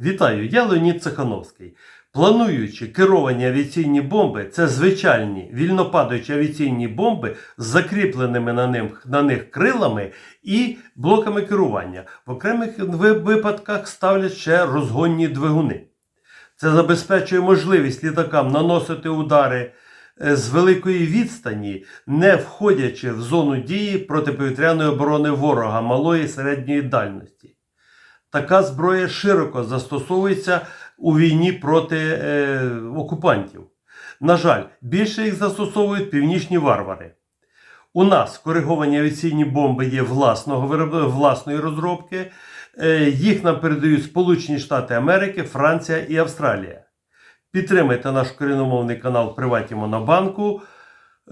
Вітаю, я Леонід Цехановський. Плануючи керовані авіаційні бомби, це звичайні вільнопадаючі авіаційні бомби з закріпленими на, ним, на них крилами і блоками керування. В окремих випадках ставлять ще розгонні двигуни. Це забезпечує можливість літакам наносити удари е, з великої відстані, не входячи в зону дії протиповітряної оборони ворога малої і середньої дальності. Така зброя широко застосовується у війні проти е, окупантів. На жаль, більше їх застосовують північні варвари. У нас кориговані авіаційні бомби є власного власної розробки. Е, їх нам передають Сполучені Штати Америки, Франція і Австралія. Підтримайте наш корінномовний канал Приваті Монобанку.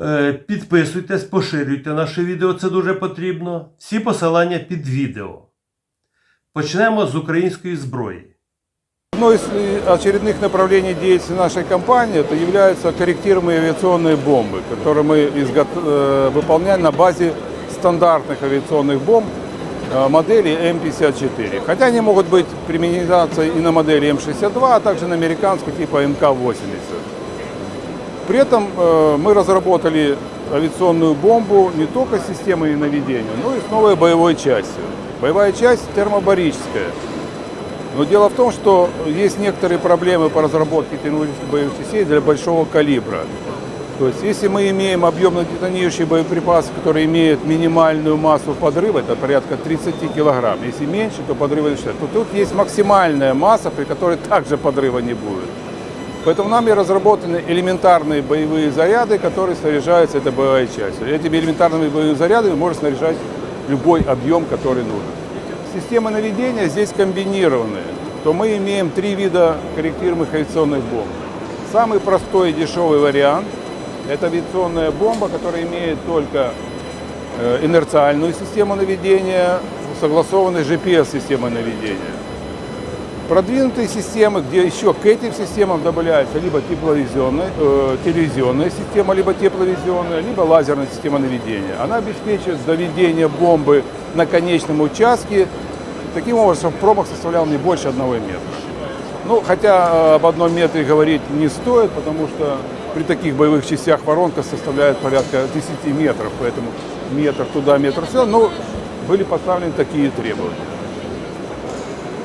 Е, Підписуйтесь, поширюйте наше відео, це дуже потрібно. Всі посилання під відео. Почнемо з української зброї. Одно из э, очередных направлений деятельности нашей компании это являются корректируемые авиационные бомбы, которые мы изго- э, выполняем на базе стандартных авиационных бомб э, модели М54. Хотя они могут быть применяться и на модели М62, а также на американскую типа МК-80. При этом э, мы разработали авиационную бомбу не только с системой наведения, но и с новой боевой частью. Боевая часть термобарическая. Но дело в том, что есть некоторые проблемы по разработке технологических боевых частей для большого калибра. То есть, если мы имеем объемно детонирующий боеприпас, который имеет минимальную массу подрыва, это порядка 30 килограмм. Если меньше, то подрыва не. То тут есть максимальная масса, при которой также подрыва не будет. Поэтому нами разработаны элементарные боевые заряды, которые снаряжаются этой боевой частью. Этими элементарными боевыми зарядами можно снаряжать любой объем, который нужен. Системы наведения здесь комбинированные. То мы имеем три вида корректируемых авиационных бомб. Самый простой и дешевый вариант – это авиационная бомба, которая имеет только э, инерциальную систему наведения, согласованной GPS-системой наведения. Продвинутые системы, где еще к этим системам добавляется либо тепловизионная, э, телевизионная система, либо тепловизионная, либо лазерная система наведения. Она обеспечивает доведение бомбы на конечном участке. Таким образом, промах составлял не больше одного метра. Ну, хотя э, об одном метре говорить не стоит, потому что при таких боевых частях воронка составляет порядка 10 метров, поэтому метр туда, метр сюда. Но были поставлены такие требования.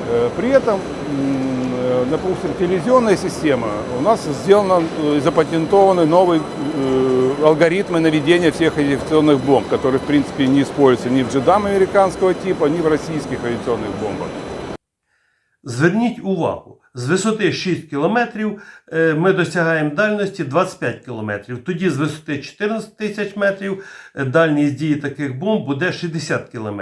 Э, При этом, м, э, допустим, телевизионная система, у нас сделана э, и запатентованы новые э, алгоритмы наведения всех авиационных бомб, которые, в принципе, не используются ни в джедам американского типа, ни в российских авиационных бомбах. Зверніть увагу, з висоти 6 км е, ми досягаємо дальності 25 км. Тоді з висоти 14 тисяч метрів е, дальність дії таких бомб буде 60 км.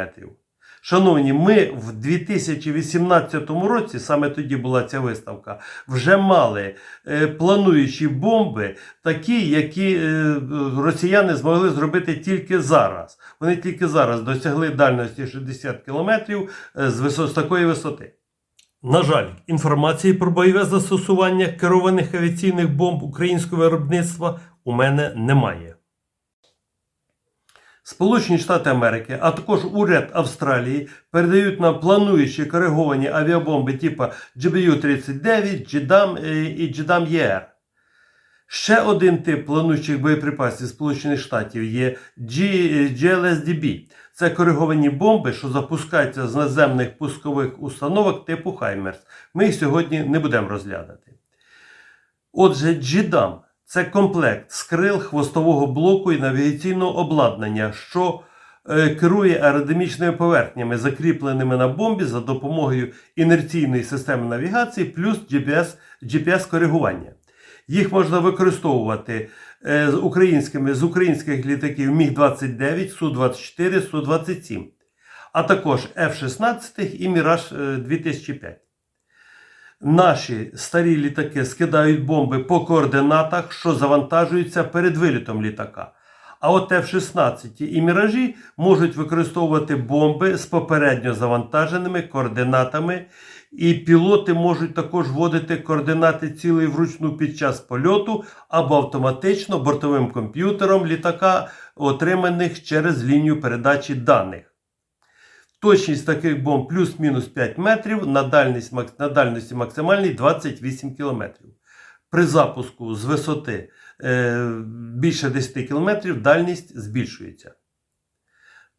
Шановні, ми в 2018 році, саме тоді була ця виставка, вже мали е, плануючі бомби, такі, які е, росіяни змогли зробити тільки зараз. Вони тільки зараз досягли дальності 60 км з, висо- з такої висоти. На жаль, інформації про бойове застосування керованих авіаційних бомб українського виробництва у мене немає. Сполучені Штати Америки, а також уряд Австралії передають нам плануючі кориговані авіабомби типу GBU-39, GDAM е, і GDAM-ER. Ще один тип плануючих боєприпасів Сполучених Штатів є GLSDB. Це кориговані бомби, що запускаються з наземних пускових установок типу Хаймерс. Ми їх сьогодні не будемо розглядати. Отже, GDAM – це комплект з крил хвостового блоку і навігаційного обладнання, що е, керує аеродинамічними поверхнями, закріпленими на бомбі за допомогою інерційної системи навігації плюс GPS, GPS-коригування. Їх можна використовувати е, з українськими з українських літаків Міг-29, Су-24, Су-27, а також F-16 і Міраж 2005. Наші старі літаки скидають бомби по координатах, що завантажуються перед вилітом літака. А от F-16 і Міражі можуть використовувати бомби з попередньо завантаженими координатами, і пілоти можуть також вводити координати цілей вручну під час польоту або автоматично бортовим комп'ютером літака, отриманих через лінію передачі даних. Точність таких бомб плюс-мінус 5 метрів, на, дальність, на дальності максимальній 28 кілометрів. При запуску з висоти е, більше 10 кілометрів дальність збільшується.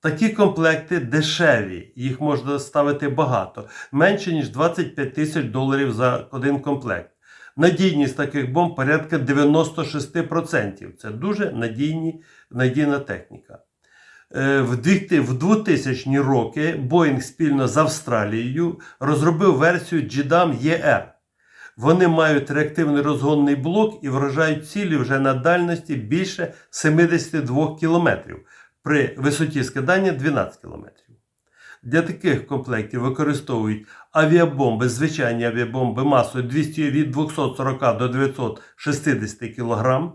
Такі комплекти дешеві, їх можна ставити багато, менше ніж 25 тисяч доларів за один комплект. Надійність таких бомб порядка 96%. Це дуже надійні, надійна техніка. Е, В 2000 в 2000 роки Боїнг спільно з Австралією розробив версію GDAM ER. Вони мають реактивний розгонний блок і вражають цілі вже на дальності більше 72 км при висоті скидання 12 км. Для таких комплектів використовують авіабомби, звичайні авіабомби масою 200 від 240 до 960 кг.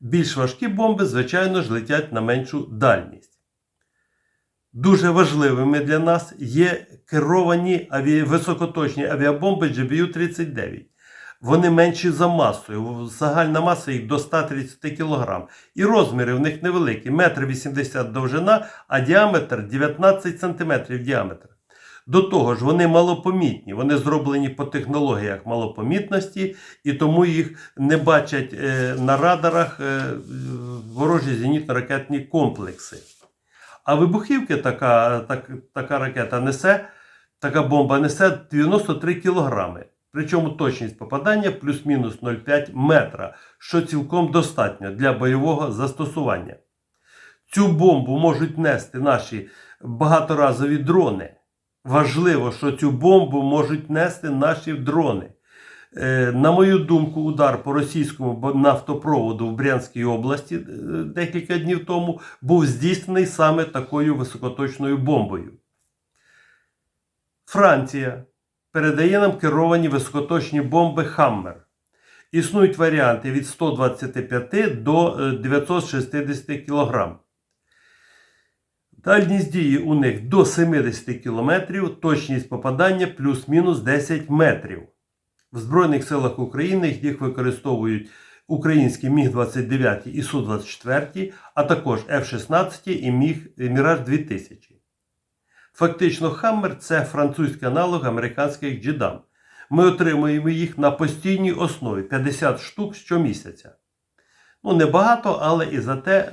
Більш важкі бомби, звичайно ж, летять на меншу дальність. Дуже важливими для нас є керовані аві... високоточні авіабомби GBU-39. Вони менші за масою. Загальна маса їх до 130 кг. І розміри в них невеликі: 1,80 м довжина, а діаметр 19 см діаметр. До того ж, вони малопомітні, вони зроблені по технологіях малопомітності, і тому їх не бачать е, на радарах е, ворожі зенітно-ракетні комплекси. А вибухівки така, так, така ракета несе, така бомба несе 93 кілограми. Причому точність попадання плюс-мінус 0,5 метра, що цілком достатньо для бойового застосування. Цю бомбу можуть нести наші багаторазові дрони. Важливо, що цю бомбу можуть нести наші дрони. Е, На мою думку, удар по російському нафтопроводу в Брянській області е, декілька днів тому був здійснений саме такою високоточною бомбою. Франція передає нам керовані високоточні бомби Хаммер. Існують варіанти від 125 до е, 960 кг. Дальність дії у них до 70 км, точність попадання плюс-мінус 10 метрів. В Збройних силах України їх використовують українські Міг-29 і Су-24, а також F-16 і Міг Міраж 2000. Фактично, Хаммер це французький аналог американських джедам. Ми отримуємо їх на постійній основі 50 штук щомісяця. Ну, небагато, але і за те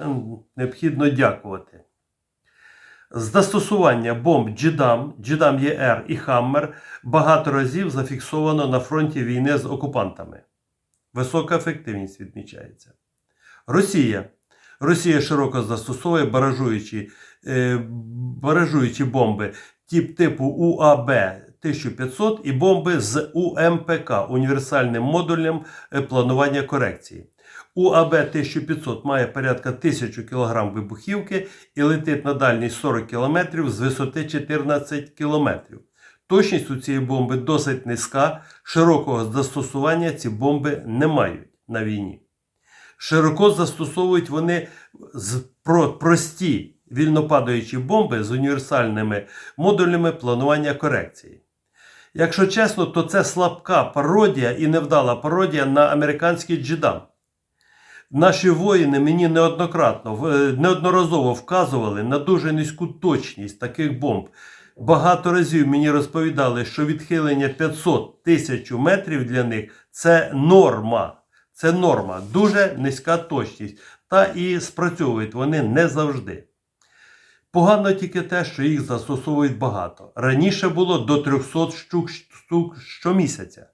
необхідно дякувати. Застосування бомб Джидам, Джидам ЄР і Хаммер багато разів зафіксовано на фронті війни з окупантами. Висока ефективність відмічається. Росія. Росія широко застосовує баражуючі, е, баражуючі бомби тип типу УАБ 1500 і бомби з УМПК універсальним модулем е, планування корекції. УАБ 1500 має порядка 1000 кг вибухівки і летить на дальність 40 км з висоти 14 км. Точність у цієї бомби досить низька, широкого застосування ці бомби не мають на війні. Широко застосовують вони про, прості вільнопадаючі бомби з універсальними модулями планування корекції. Якщо чесно, то це слабка пародія і невдала пародія на американський джедам. Наші воїни мені неоднократно неодноразово вказували на дуже низьку точність таких бомб. Багато разів мені розповідали, що відхилення 500 тисяч метрів для них це норма. Це норма, дуже низька точність. Та і спрацьовують вони не завжди. Погано тільки те, що їх застосовують багато. Раніше було до 300 штук, штук щомісяця.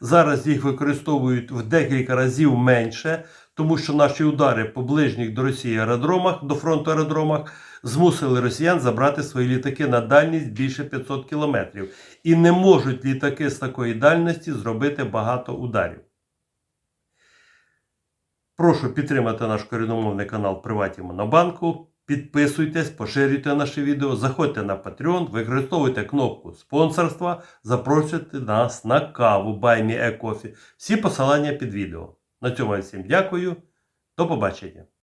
Зараз їх використовують в декілька разів менше, тому що наші удари по ближніх до Росії аеродромах, до фронту аеродромах, змусили росіян забрати свої літаки на дальність більше 500 кілометрів. І не можуть літаки з такої дальності зробити багато ударів. Прошу підтримати наш коріномовний канал Приваті Монобанку. Підписуйтесь, поширюйте наше відео, заходьте на Patreon, використовуйте кнопку спонсорства, запрошуйте нас на каву Buy Me a Coffee. Всі посилання під відео. На цьому я всім дякую. До побачення.